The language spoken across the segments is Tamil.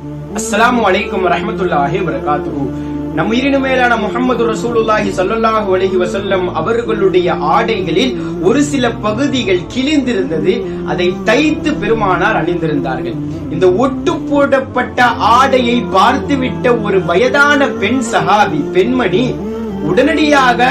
அஸ்ஸலாமு அலைக்கும் ரஹமத்துல்லாஹி வரகாத்துஹு நம் உயிரினு மேலான முகமது ரசூலுல்லாஹி ஸல்லல்லாஹு அலஹி வசல்லம் அவர்களுடைய ஆடைகளில் ஒரு சில பகுதிகள் கிழிந்திருந்தது அதை தைத்து பெருமானார் அணிந்திருந்தார்கள். இந்த ஒட்டு போடப்பட்ட ஆடையை பார்த்துவிட்ட ஒரு வயதான பெண் சஹாபி பெண்மணி உடனடியாக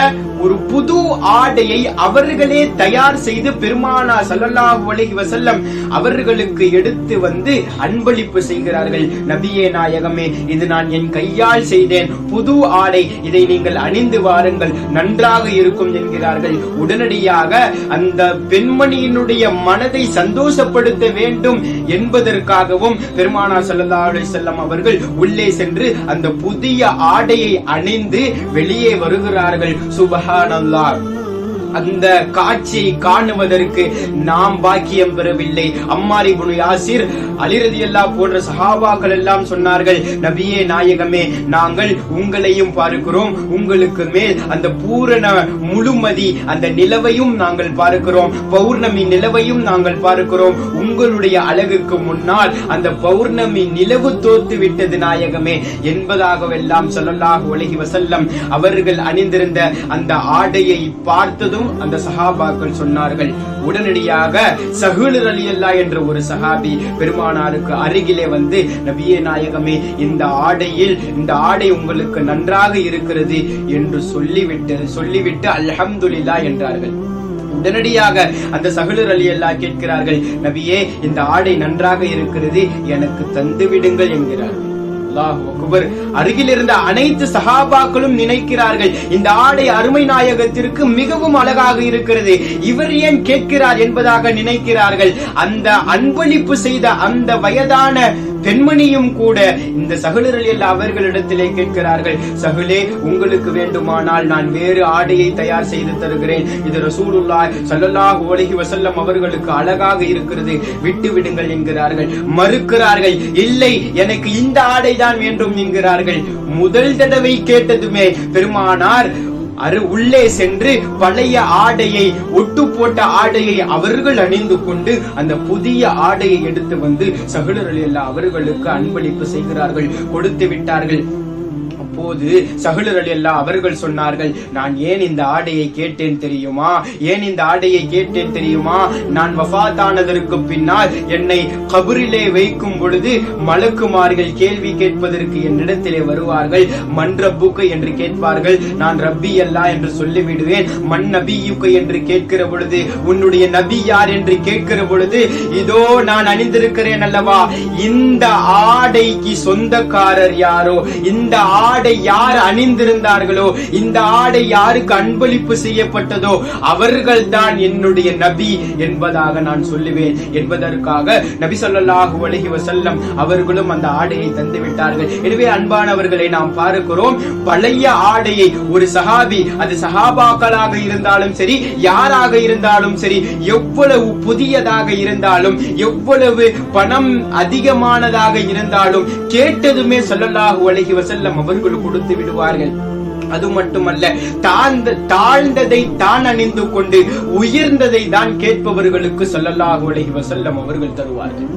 ஒரு புது ஆடையை அவர்களே தயார் செய்து பெருமானா சல்லல்லாஹு அலைஹி வசல்லம் அவர்களுக்கு எடுத்து வந்து அன்பளிப்பு செய்கிறார்கள். நபியே நாயகமே இது நான் என் கையால் செய்தேன். புது ஆடை இதை நீங்கள் அணிந்து வாருங்கள். நன்றாக இருக்கும் என்கிறார்கள். உடனடியாக அந்த பெண்மணியினுடைய மனதை சந்தோஷப்படுத்த வேண்டும் என்பதற்காகவும் பெருமானா சல்லல்லாஹு அலைஹி வசல்லம் அவர்கள் உள்ளே சென்று அந்த புதிய ஆடையை அணிந்து வெளியே வருகிறார்கள். சுபஹானல்லாஹ். அந்த காட்சியை காணுவதற்கு நாம் பாக்கியம் பெறவில்லை. அம்மாரி புனு யாசிர் அலிரதி அல்லா போன்ற சஹாபாக்கள் எல்லாம் சொன்னார்கள் நபியே நாயகமே நாங்கள் உங்களையும் பார்க்கிறோம். உங்களுக்கு மேல் அந்த பூரண முழுமதி அந்த நிலவையும் நாங்கள் பார்க்கிறோம். பௌர்ணமி நிலவையும் நாங்கள் பார்க்கிறோம். உங்களுடைய அழகுக்கு முன்னால் அந்த பௌர்ணமி நிலவு தோத்து விட்டது நாயகமே. என்பதாகவெல்லாம் சொல்லலாக அலைஹி வசல்லம் அவர்கள் அணிந்திருந்த அந்த ஆடையை பார்த்ததும் என்றும் அந்த சஹாபாக்கள் சொன்னார்கள் உடனடியாக சஹூலர் அலி அல்லா என்ற ஒரு சஹாபி பெருமானாருக்கு அருகிலே வந்து நபிய நாயகமே இந்த ஆடையில் இந்த ஆடை உங்களுக்கு நன்றாக இருக்கிறது என்று சொல்லிவிட்டு சொல்லிவிட்டு அல்ஹம்துலில்லா என்றார்கள். உடனடியாக அந்த சகுலர் அலி அல்லா கேட்கிறார்கள் நபியே இந்த ஆடை நன்றாக இருக்கிறது எனக்கு தந்து விடுங்கள் என்கிறார்கள் அருகில் இருந்த அனைத்து சகாபாக்களும் நினைக்கிறார்கள் இந்த ஆடை அருமை நாயகத்திற்கு மிகவும் அழகாக இருக்கிறது இவர் ஏன் கேட்கிறார் என்பதாக நினைக்கிறார்கள். அந்த அன்பளிப்பு செய்த அந்த வயதான பெண்மணியும் கூட இந்த சகுலரில் அவர்களிடத்திலே கேட்கிறார்கள் சகுலே உங்களுக்கு வேண்டுமானால் நான் வேறு ஆடையை தயார் செய்து தருகிறேன். இது ரசூலுல்லா சல்லல்லாஹ் ஒலகி வசல்லம் அவர்களுக்கு அழகாக இருக்கிறது. விட்டு விடுங்கள் என்கிறார்கள். மறுக்கிறார்கள். இல்லை எனக்கு இந்த ஆடை தான் வேண்டும் என்கிறார்கள். முதல் தடவை கேட்டதுமே பெருமானார் அரு உள்ளே சென்று பழைய ஆடையை ஒட்டு போட்ட ஆடையை அவர்கள் அணிந்து கொண்டு அந்த புதிய ஆடையை எடுத்து வந்து சகலரில் அவர்களுக்கு அன்பளிப்பு செய்கிறார்கள் கொடுத்து விட்டார்கள். அப்போது சகலர் அல்லா அவர்கள் சொன்னார்கள் நான் ஏன் இந்த ஆடையை கேட்டேன் தெரியுமா? ஏன் இந்த ஆடையை கேட்டேன் தெரியுமா? நான் வஃபாத்தானதற்கு பின்னால் என்னை கபரிலே வைக்கும் பொழுது மலக்குமார்கள் கேள்வி கேட்பதற்கு என்னிடத்திலே வருவார்கள். மண் ரப்புக்கு என்று கேட்பார்கள். நான் ரப்பி அல்லா என்று சொல்லிவிடுவேன். மண் நபியுக்கு என்று கேட்கிற பொழுது உன்னுடைய நபி யார் என்று கேட்கிற பொழுது இதோ நான் அணிந்திருக்கிறேன் அல்லவா? இந்த ஆடைக்கு சொந்தக்காரர் யாரோ? இந்த ஆடை ஆடை யார் அணிந்திருந்தார்களோ இந்த ஆடை யாருக்கு அன்பளிப்பு செய்யப்பட்டதோ அவர்கள் தான் என்னுடைய நபி என்பதாக நான் சொல்லுவேன். என்பதற்காக நபி ஸல்லல்லாஹு அலைஹி வசல்லம் அவர்களும் அந்த ஆடையை தந்து விட்டார்கள். எனவே அன்பானவர்களை நாம் பார்க்கிறோம் பழைய ஆடையை ஒரு சஹாபி அது சஹாபாக்களாக இருந்தாலும் சரி யாராக இருந்தாலும் சரி எவ்வளவு புதியதாக இருந்தாலும் எவ்வளவு பணம் அதிகமானதாக இருந்தாலும் கேட்டதுமே ஸல்லல்லாஹு அலைஹி வசல்லம் அவர்கள் கொடுத்து விடுவார்கள். அது மட்டுமல்ல தாழ்ந்த தாழ்ந்ததை தான் அணிந்து கொண்டு உயர்ந்ததை தான் கேட்பவர்களுக்கு சொல்லலாக அலைஹி வஸல்லம் அவர்கள் தருவார்கள்.